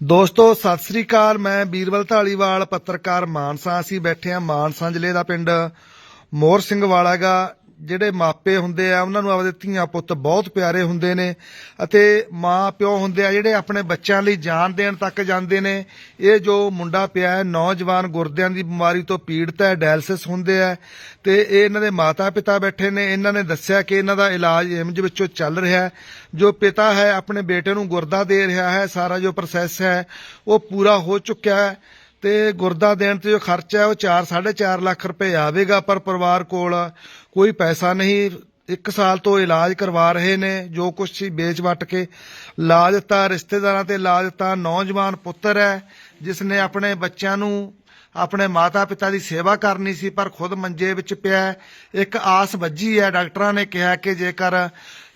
ਦੋਸਤੋ, ਸਤਿ ਸ੍ਰੀ ਅਕਾਲ। ਮੈਂ ਬੀਰਵਲ ਢਾਲੀਵਾਲ ਪੱਤਰਕਾਰ ਮਾਨਸਾ। ਅਸੀਂ ਬੈਠੇ ਆ ਮਾਨਸਾ ਜ਼ਿਲ੍ਹੇ ਦਾ ਪਿੰਡ ਮੋਹਰ ਸਿੰਘ ਵਾਲਾ ਗਾ ਜਿਹੜੇ ਮਾਪੇ ਹੁੰਦੇ ਆ, ਉਹਨਾਂ ਨੂੰ ਆਪਦੇ ਧੀਆਂ ਪੁੱਤ ਬਹੁਤ ਪਿਆਰੇ ਹੁੰਦੇ ਨੇ ਅਤੇ ਮਾਂ ਪਿਓ ਹੁੰਦੇ ਆ, ਜਿਹੜੇ ਆਪਣੇ ਬੱਚਿਆਂ ਲਈ ਜਾਨ ਦੇਣ ਤੱਕ ਜਾਂਦੇ ਨੇ। ਇਹ ਜੋ ਮੁੰਡਾ ਪਿਆ ਹੈ, ਨੌਜਵਾਨ ਗੁਰਦਿਆਂ ਦੀ ਬਿਮਾਰੀ ਤੋਂ ਪੀੜਤ ਹੈ, ਡਾਇਲਸਿਸ ਹੁੰਦੇ ਆ ਤੇ ਇਹ ਇਹਨਾਂ ਦੇ ਮਾਤਾ ਪਿਤਾ ਬੈਠੇ ਨੇ। ਇਹਨਾਂ ਨੇ ਦੱਸਿਆ ਕਿ ਇਹਨਾਂ ਦਾ ਇਲਾਜ ਏਮਜ ਵਿੱਚੋਂ ਚੱਲ ਰਿਹਾ ਹੈ। ਜੋ ਪਿਤਾ ਹੈ, ਆਪਣੇ ਬੇਟੇ ਨੂੰ ਗੁਰਦਾ ਦੇ ਰਿਹਾ ਹੈ, ਸਾਰਾ ਜੋ ਪ੍ਰੋਸੈਸ ਹੈ, ਉਹ ਪੂਰਾ ਹੋ ਚੁੱਕਿਆ ਹੈ। ਤੇ ਗੁਰਦਾ ਦੇਣ ਤੇ ਜੋ ਖਰਚਾ ਹੈ ਉਹ 4 4.5 ਲੱਖ ਰੁਪਏ ਆਵੇਗਾ ਪਰ ਪਰਿਵਾਰ ਕੋਲ ਕੋਈ ਪੈਸਾ ਨਹੀਂ। ਇੱਕ ਸਾਲ ਤੋਂ ਇਲਾਜ ਕਰਵਾ ਰਹੇ ਨੇ, ਜੋ ਕੁਛ ਸੀ ਵੇਚ ਵਟ ਕੇ ਲਾ ਦਿੱਤਾ, ਰਿਸ਼ਤੇਦਾਰਾਂ ਤੇ ਲਾ ਦਿੱਤਾ, ਨੌਜਵਾਨ ਪੁੱਤਰ ਹੈ, ਜਿਸ ਨੇ ਆਪਣੇ ਬੱਚਿਆਂ ਨੂੰ ਆਪਣੇ ਮਾਤਾ ਪਿਤਾ ਦੀ ਸੇਵਾ ਕਰਨੀ ਸੀ, ਪਰ ਖੁਦ ਮੰਜੇ ਵਿੱਚ ਪਿਆ ਇੱਕ ਆਸ ਵੱਜੀ ਹੈ, ਡਾਕਟਰਾਂ ਨੇ ਕਿਹਾ ਕਿ ਜੇਕਰ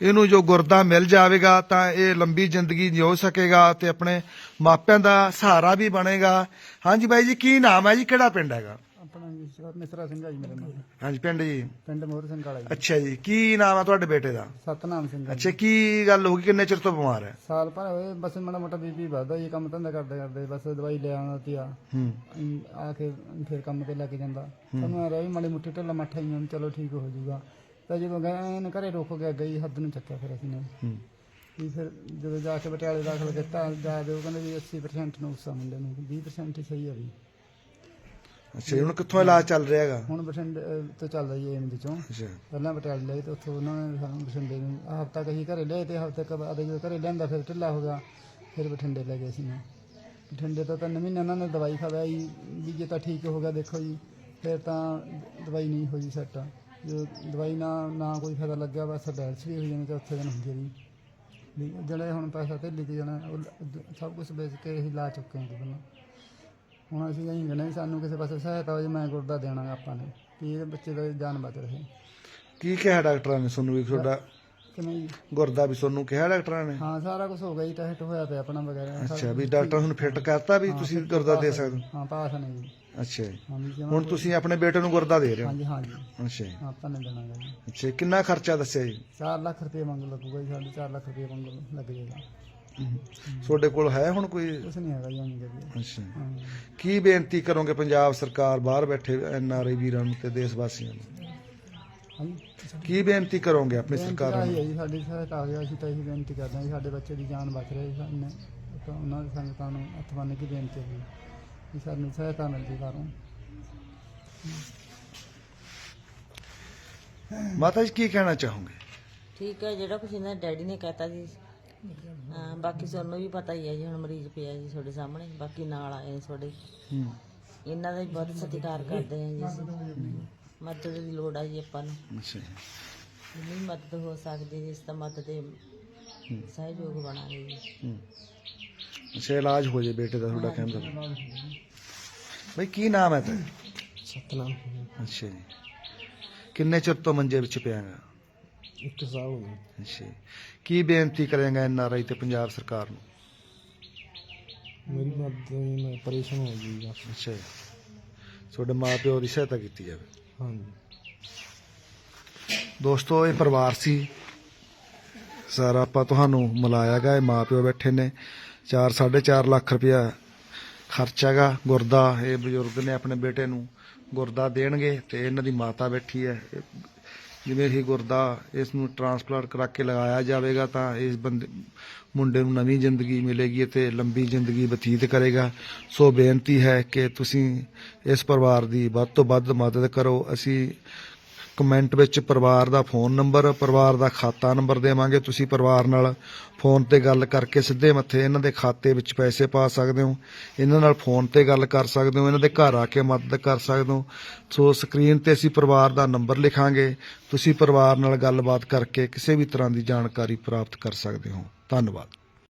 ਇਹਨੂੰ ਜੋ ਗੁਰਦਾ ਮਿਲ ਜਾਵੇਗਾ, ਤਾਂ ਇਹ ਲੰਬੀ ਜ਼ਿੰਦਗੀ ਜਿਉ ਸਕੇਗਾ ਤੇ ਆਪਣੇ ਮਾਪਿਆਂ ਦਾ ਸਹਾਰਾ ਵੀ ਬਣੇਗਾ। ਹਾਂਜੀ ਬਾਈ ਜੀ, ਕੀ ਨਾਮ ਹੈ ਜੀ? ਕਿਹੜਾ ਪਿੰਡ ਹੈਗਾ? ਆਪਣਾ ਜੀ ਸ਼ਿਵ ਮਿਸਰਾ ਸਿੰਘ ਆ ਜੀ ਮੇਰਾ ਨਾਮ ਹਾਂਜੀ ਪਿੰਡ ਜੀ? ਪਿੰਡ ਮੋਹਰ ਸਿੰਘ ਵਾਲਾ ਜੀ। ਅੱਛਾ ਜੀ ਕੀ ਨਾਮ ਹੈ ਤੁਹਾਡੇ ਬੇਟੇ ਦਾ? ਸਤਨਾਮ ਸਿੰਘ ਆ ਜੀ। ਅੱਛਾ ਕੀ ਗੱਲ ਹੋ ਗਈ? ਕਿੰਨੇ ਚਿਰ ਤੋਂ ਬਿਮਾਰ ਹੈ? ਸਾਲ ਭਰ ਹੋਏ ਬਸ ਮਾੜਾ ਮੋਟਾ ਬੀਬੀ ਵੱਧਦਾ ਜੀ ਕੰਮ ਧੰਦਾ ਕਰਦੇ ਕਰਦੇ ਬਸ ਦਵਾਈ ਲੈ ਆਉਂਦਾ ਤੀ ਆ ਹੂੰ। ਅਮ, ਆ ਕੇ ਫਿਰ ਕੰਮ ਤੇ ਲੱਗ ਜਾਂਦਾ। ਸਾਨੂੰ ਆ ਰਿਹਾ ਵੀ ਮਾੜੀ ਮੁੱਠੀ ਢਿੱਲਾ ਮੱਠਾ ਹੀ ਚਲੋ ਠੀਕ ਹੋ ਜਾਊਗਾ। ਤਾਂ ਜਦੋਂ ਗਏ ਇਹਨੇ ਘਰੇ ਰੁਕ ਗਿਆ ਗਈ ਹੱਦ ਨੂੰ ਚੱਕਿਆ ਫਿਰ ਅਸੀਂ ਨੇ। ਹੂੰ। ਵੀ ਫਿਰ ਜਦੋਂ ਜਾ ਕੇ ਪਟਿਆਲੇ ਦਾਖਲ ਕੀਤਾ ਜਾ ਦੇ ਉਹ ਕਹਿੰਦੇ ਵੀ 80% ਨੁਕਸਾ ਮੁੰਡੇ ਨੂੰ 20% ਹੀ ਸਹੀ ਆ ਵੀ। ਅੱਛਾ ਜੀ, ਹੁਣ ਕਿੱਥੋਂ ਇਲਾਜ ਚੱਲ ਰਿਹਾ ਹੈਗਾ? ਹੁਣ ਬਠਿੰਡੇ ਅਹ, ਤੋਂ ਚੱਲਦਾ ਜੀ ਐਮ ਦੇ ਚੋਂ। ਅੱਛਾ। ਪਹਿਲਾਂ ਪਟਿਆਲੇ ਲਏ ਤੇ ਉੱਥੋਂ ਉਹਨਾਂ ਨੇ ਸਾਨੂੰ ਬਠਿੰਡੇ ਨੂੰ ਹਫਤਾ ਕਹੀ ਘਰੇ ਲਏ ਤੇ ਹਫ਼ਤੇ ਕੁ ਬਾਅਦ ਜਦੋਂ ਘਰੇ ਲਿਆਂਦਾ ਫਿਰ ਢਿੱਲਾ ਹੋ ਗਿਆ ਫਿਰ ਬਠਿੰਡੇ ਲੈ ਗਏ ਸੀ ਮੈਂ। ਬਠਿੰਡੇ ਤੋਂ ਤਿੰਨ ਮਹੀਨੇ ਉਹਨਾਂ ਨੇ ਦਵਾਈ ਖਵਾਈ ਵੀ ਜੇ ਤਾਂ ਠੀਕ ਹੋ ਗਿਆ ਦੇਖੋ ਜੀ ਫਿਰ ਤਾਂ ਦਵਾਈ ਨਹੀਂ ਹੋਈ ਸੈੱਟ। ਜੋ ਦਵਾਈ ਨਾ ਨਾ ਕੋਈ ਫਾਇਦਾ ਲੱਗਿਆ ਬਸ ਡੈਲਸ ਵੀ ਹੋ ਜਾਣੀ ਚੌਥੇ ਦਿਨ ਹੁੰਦੀ ਆ ਜੀ। ਵੀ ਜਿਹੜੇ ਹੁਣ ਪੈਸਾ ਤੇ ਲਿਖ ਜਾਣਾ ਉਹ ਲ- ਸਭ ਕੁਝ ਵੇਚ ਕੇ ਹੀ ਲਾ ਚੁੱਕੇ ਹਾਂ ਜੀ ਪਹਿਲਾਂ। ਹੁਣ ਅਸੀਂ ਇਹੀ ਕਹਿੰਦੇ ਵੀ ਸਾਨੂੰ ਕਿਸੇ ਪਾਸੇ ਸਹਾਇਤਾ ਹੋ ਜੇ ਮੈਂ ਗੁਰਦਾ ਦੇਣਾ ਆਪਾਂ ਨੇ। ਕਿ ਇਹ ਬੱਚੇ ਦਾ ਜਾਨ ਬਚ ਰਹੇ। ਕੀ ਕਿਹਾ ਡਾਕਟਰਾਂ ਨੇ ਤੁਹਾਨੂੰ ਵੀ ਤੁਹਾਡਾ? ਕਿਵੇਂ ਜੀ ਗੁਰਦਾ ਵੀ ਤੁਹਾਨੂੰ ਕਿਹਾ ਡਾਕਟਰਾਂ ਨੇ? ਹਾਂ ਸਾਰਾ ਕੁਝ ਹੋ ਗਿਆ ਜੀ ਟੈਸਟ ਹੋਇਆ ਪਿਆ ਆਪਣਾ ਵਗੈਰਾ। ਅੱਛਾ ਵੀ ਡਾਕਟਰ ਤੁਹਾਨੂੰ ਫਿੱਟ ਕਰਤਾ ਵੀ ਤੁਸੀਂ ਗੁਰਦਾ ਦੇ ਸਕਦੇ ਹੋ? ਹਾਂ ਪਾਸ ਨੇ ਜੀ। ਅੱਛਾ ਜੀ। ਹਾਂ ਜੀ ਜਮਾਂ- ਹੁਣ ਤੁਸੀਂ ਆਪਣੇ ਬੇਟੇ ਨੂੰ ਗੁਰਦਾ ਦੇ ਰਹੇ ਹੋ? ਹਾਂਜੀ ਹਾਂਜੀ। ਅੱਛਾ ਜੀ। ਹਾਂ, ਆਪਾਂ ਨੇ ਦੇਣਾ ਗਾ ਜੀ। ਅੱਛਾ ਕਿੰਨਾ ਖਰਚਾ ਦੱਸਿਆ ਜੀ? 4 ਲੱਖ ਰੁਪਏ ਮੰਗ ਲੱਗੂਗਾ ਜੀ ਸਾਡੇ 4 ਲੱਖ ਰੁਪਏ ਮੰਗ ਲੱਗ ਜਾਏਗਾ ਤੁਹਾਡੇ ਕੋਲ ਹੈ ਹੁਣ ਕੋਈ? ਕੁਛ ਨਹੀਂ ਹੈਗਾ ਜੀ ਅੱਛਾ। ਹਾਂ ਕੀ ਬੇਨਤੀ ਕਰੋਗੇ ਪੰਜਾਬ ਸਰਕਾਰ ਬਾਹਰ ਬੈਠੇ ਐਨ ਆਰ ਆਈ ਵੀਰਾਂ ਨੂੰ ਤੇ ਦੇਸ਼ ਵਾਸੀਆਂ ਨੂੰ? ਹਾਂਜੀ। ਕੀ ਬੇਨਤੀ ਕਰੋਗੇ ਆਪਣੀ ਸਰਕਾਰ ਨੂੰ ਹੈ ਜੀ ਸਾਡੀ ਸਹਾਇਤਾ ਆ ਗਿਆ ਅਸੀਂ ਤਾਂ ਇਹੀ ਬੇਨਤੀ ਕਰਦੇ ਹਾਂ ਜੀ ਸਾਡੇ ਬੱਚੇ ਦੀ ਜਾਨ ਬਚ ਰਹੀ ਸਾਨੂੰ ਤਾਂ ਉਹਨਾਂ ਦੀ ਸੰਗਤਾਂ ਨੂੰ ਹੱਥ ਬੰਨ੍ਹ ਕੇ ਬੇਨਤੀ ਹੈ ਜੀ ਕਿ ਸਾਨੂੰ ਸਹਾਇਤਾ ਮਿਲ ਜੇ ਬਾਹਰੋਂ। ਮਾਤਾ ਜੀ ਕੀ ਕਹਿਣਾ ਚਾਹੋਗੇ? ਠੀਕ ਹੈ ਜਿਹੜਾ ਕੁਛ ਇਹਨਾਂ ਦੇ ਡੈਡੀ ਨੇ ਕਹਿਤਾ ਜੀ ਹਾਂ ਬਾਕੀ ਤੁਹਾਨੂੰ ਵੀ ਪਤਾ ਹੀ ਹੈ ਜੀ ਹੁਣ ਮਰੀਜ਼ ਪਿਆ ਜੀ ਤੁਹਾਡੇ ਸਾਹਮਣੇ ਬਾਕੀ ਨਾਲ ਆਏ ਨੇ ਤੁਹਾਡੇ। ਹੂੰ। ਇਹਨਾਂ ਦਾ ਵੀ ਬਹੁਤ ਸਤਿਕਾਰ ਕਰਦੇ ਹਾਂ ਜੀ ਅਸੀਂ। ਮਦਦ ਦੀ ਲੋੜ ਆ ਜੀ ਆਪਾਂ ਨੂੰ। ਅੱਛਾ ਜੀ। ਜਿੰਨੀ ਮਦਦ ਹੋ ਸਕਦੀ ਹੈ ਇਸ ਤਾਂ ਮਦਦ ਦੇ ਸਹਿਯੋਗ ਬਣਾਂਗੇ ਜੀ। ਹੂੰ। ਅੱਛਾ ਇਲਾਜ ਹੋ ਜੇ ਬੇਟੇ ਦਾ ਤੁਹਾਡਾ ਕਹਿੰਦਾ। ਬਈ ਕੀ ਨਾਮ ਹੈ ਤੇ ਸਤਨਾਮ। ਅੱਛਾ ਜੀ। ਕਿੰਨੇ ਚਿਰ ਤੋਂ ਮੰਜੇ ਵਿੱਚ ਪਿਆ ਹੈਗਾ? ਹੋ ਗਿਆ ਅੱਛਾ। ਕੀ ਬੇਨਤੀ ਕਰੇਗਾ ਐਨ ਆਰ ਆਈ ਤੇ ਪੰਜਾਬ ਸਰਕਾਰ ਨੂੰ? ਮੇਰੀ ਮਦਦ ਮੈਂ ਪਰੇਸ਼ਾਨ ਹੋ ਗਈ ਅੱਛਾ ਜੀ। ਤੁਹਾਡੇ ਮਾਪਿਓ ਦੀ ਸਹਾਇਤਾ ਕੀਤੀ ਜਾਵੇ? ਹਾਂਜੀ। ਦੋਸਤੋ ਇਹ ਪਰਿਵਾਰ ਸੀ। ਸਾਰਾ ਆਪਾਂ ਤੁਹਾਨੂੰ ਮਿਲਾਇਆ ਗਾ ਇਹ ਮਾਪਿਓ ਬੈਠੇ ਨੇ। 4 4.5 ਲੱਖ ਰੁਪਇਆ ਖਰਚਾ ਗਾ ਗੁਰਦਾ। ਇਹ ਬਜ਼ੁਰਗ ਨੇ ਆਪਣੇ ਬੇਟੇ ਨੂੰ ਗੁਰਦਾ ਦੇਣਗੇ ਤੇ ਇਹਨਾਂ ਦੀ ਮਾਤਾ ਬੈਠੀ ਹੈ। ਇਹ ਜਿਵੇਂ ਹੀ ਗੁਰਦਾ ਇਸ ਨੂੰ ਟ੍ਰਾਂਸਪਲਾਂਟ ਕਰਾ ਕੇ ਲਗਾਇਆ ਜਾਵੇਗਾ ਤਾਂ ਇਸ ਬੰਦੇ ਮੁੰਡੇ ਨੂੰ ਨਵੀਂ ਜ਼ਿੰਦਗੀ ਮਿਲੇਗੀ ਤੇ ਲੰਬੀ ਜ਼ਿੰਦਗੀ ਬਤੀਤ ਕਰੇਗਾ। ਸੋ ਬੇਨਤੀ ਹੈ ਕਿ ਤੁਸੀਂ ਇਸ ਪਰਿਵਾਰ ਦੀ ਵੱਧ ਤੋਂ ਵੱਧ ਮਦਦ ਕਰੋ। ਅਸੀਂ ਕਮੈਂਟ ਵਿੱਚ ਪਰਿਵਾਰ ਦਾ ਫੋਨ ਨੰਬਰ, ਪਰਿਵਾਰ ਦਾ ਖਾਤਾ ਨੰਬਰ ਦੇਵਾਂਗੇ। ਤੁਸੀਂ ਪਰਿਵਾਰ ਨਾਲ ਫੋਨ ਤੇ ਗੱਲ ਕਰਕੇ ਸਿੱਧੇ ਮੱਥੇ ਇਹਨਾਂ ਦੇ ਖਾਤੇ ਵਿੱਚ ਪੈਸੇ ਪਾ ਸਕਦੇ ਹੋ। ਇਹਨਾਂ ਨਾਲ ਫੋਨ ਤੇ ਗੱਲ ਕਰ ਸਕਦੇ ਹੋ, ਇਹਨਾਂ ਦੇ ਘਰ ਆ ਕੇ ਮਦਦ ਕਰ ਸਕਦੇ ਹੋ। ਸੋ ਸਕਰੀਨ ਤੇ ਅਸੀਂ ਪਰਿਵਾਰ ਦਾ ਨੰਬਰ ਲਿਖਾਂਗੇ। ਤੁਸੀਂ ਪਰਿਵਾਰ ਨਾਲ ਗੱਲਬਾਤ ਕਰਕੇ ਕਿਸੇ ਵੀ ਤਰ੍ਹਾਂ ਦੀ ਜਾਣਕਾਰੀ ਪ੍ਰਾਪਤ ਕਰ ਸਕਦੇ ਹੋ। ਧੰਨਵਾਦ।